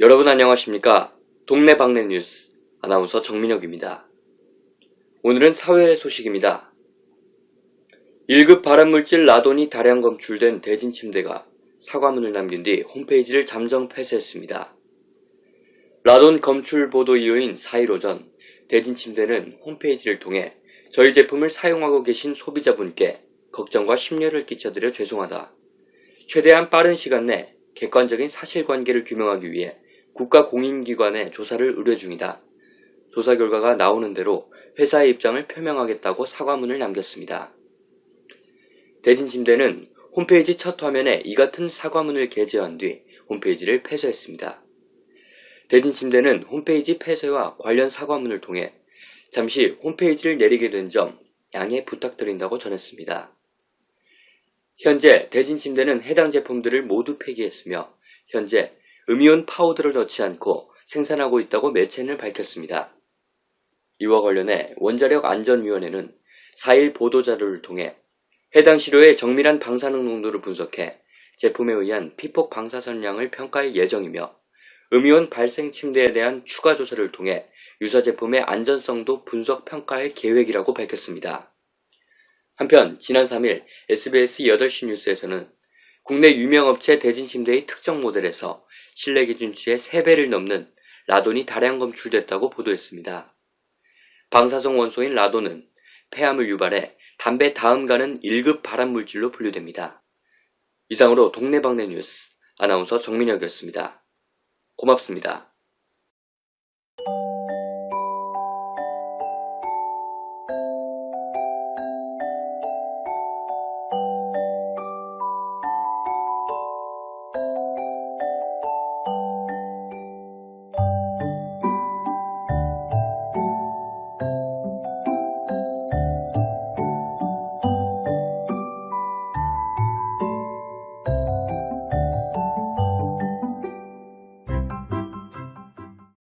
여러분 안녕하십니까? 동네방네 뉴스 아나운서 정민혁입니다. 오늘은 사회 소식입니다. 1급 발암물질 라돈이 다량 검출된 대진 침대가 사과문을 남긴 뒤 홈페이지를 잠정 폐쇄했습니다. 라돈 검출 보도 이후인 4일 오전 대진 침대는 홈페이지를 통해 저희 제품을 사용하고 계신 소비자분께 걱정과 심려를 끼쳐드려 죄송하다. 최대한 빠른 시간 내 객관적인 사실관계를 규명하기 위해 국가공인기관에 조사를 의뢰 중이다. 조사 결과가 나오는 대로 회사의 입장을 표명하겠다고 사과문을 남겼습니다. 대진침대는 홈페이지 첫 화면에 이 같은 사과문을 게재한 뒤 홈페이지를 폐쇄했습니다. 대진침대는 홈페이지 폐쇄와 관련 사과문을 통해 잠시 홈페이지를 내리게 된 점 양해 부탁드린다고 전했습니다. 현재 대진 침대는 해당 제품들을 모두 폐기했으며 현재 음이온 파우더를 넣지 않고 생산하고 있다고 매체는 밝혔습니다. 이와 관련해 원자력 안전위원회는 4일 보도자료를 통해 해당 시료의 정밀한 방사능 농도를 분석해 제품에 의한 피폭 방사선량을 평가할 예정이며 음이온 발생 침대에 대한 추가 조사를 통해 유사 제품의 안전성도 분석 평가할 계획이라고 밝혔습니다. 한편 지난 3일 SBS 8시 뉴스에서는 국내 유명 업체 대진침대의 특정 모델에서 실내 기준치의 3배를 넘는 라돈이 다량 검출됐다고 보도했습니다. 방사성 원소인 라돈은 폐암을 유발해 담배 다음 가는 1급 발암물질로 분류됩니다. 이상으로 동네방네 뉴스 아나운서 정민혁이었습니다. 고맙습니다.